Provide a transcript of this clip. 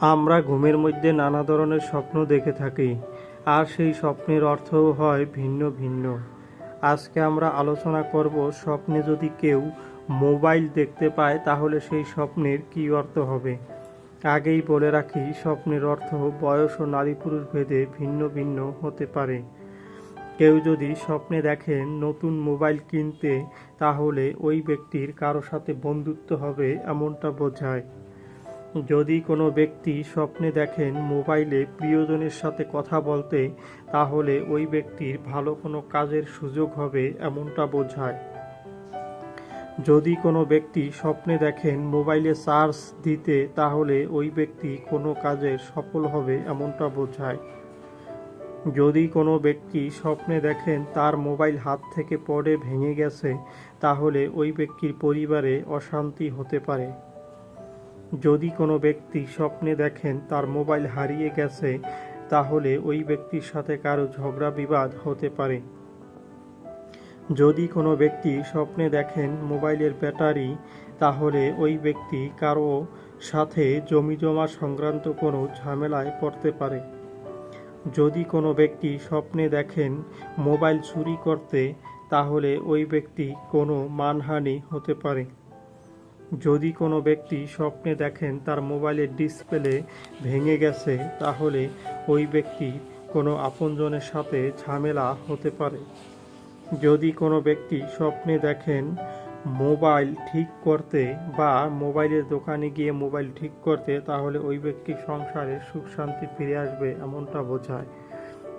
আমরা ঘুমের মধ্যে নানা ধরনের স্বপ্ন দেখে থাকি, আর সেই স্বপ্নের অর্থও হয় ভিন্ন ভিন্ন। আজকে আমরা আলোচনা করব স্বপ্নে যদি কেউ মোবাইল দেখতে পায়, তাহলে সেই স্বপ্নের কী অর্থ হবে? আগেই বলে রাখি, স্বপ্নের অর্থ বয়স ও নারী পুরুষ ভেদে ভিন্ন ভিন্ন হতে পারে। কেউ যদি স্বপ্নে দেখেন নতুন মোবাইল কিনতে, তাহলে ওই ব্যক্তির কারও সাথে বন্ধুত্ব হবে এমনটা বোঝায়। যদি কোনো ব্যক্তি স্বপ্নে দেখেন মোবাইলে প্রিয়জনের সাথে কথা বলতে, তাহলে ওই ব্যক্তির ভালো কোনো কাজের সুযোগ হবে এমনটা বোঝায়। যদি কোনো ব্যক্তি স্বপ্নে দেখেন মোবাইলে চার্জ দিতে, তাহলে ওই ব্যক্তি কোনো কাজে সফল হবে এমনটা বোঝায়। যদি কোনো ব্যক্তি স্বপ্নে দেখেন তার মোবাইল হাত থেকে পড়ে ভেঙে গেছে, তাহলে ওই ব্যক্তির পরিবারে অশান্তি হতে পারে। যদি কোনো ব্যক্তি স্বপ্নে দেখেন তার মোবাইল হারিয়ে গেছে, তাহলে ওই ব্যক্তির সাথে কারও ঝগড়া বিবাদ হতে পারে। যদি কোনো ব্যক্তি স্বপ্নে দেখেন মোবাইলের ব্যাটারি, তাহলে ওই ব্যক্তি কারও সাথে জমি জমা সংক্রান্ত কোনো ঝামেলায় পড়তে পারে। যদি কোনো ব্যক্তি স্বপ্নে দেখেন মোবাইল চুরি করতে, তাহলে ওই ব্যক্তি কোনো মানহানি হতে পারে। যদি কোনো ব্যক্তি স্বপ্নে দেখেন তার মোবাইলের ডিসপ্লে ভেঙে গেছে, তাহলে ওই ব্যক্তি কোনো আপনজনের সাথে ঝামেলা হতে পারে। যদি কোনো ব্যক্তি স্বপ্নে দেখেন মোবাইল ঠিক করতে বা মোবাইলের দোকানে গিয়ে মোবাইল ঠিক করতে, তাহলে ওই ব্যক্তির সংসারে সুখ শান্তি ফিরে আসবে এমনটা বোঝায়।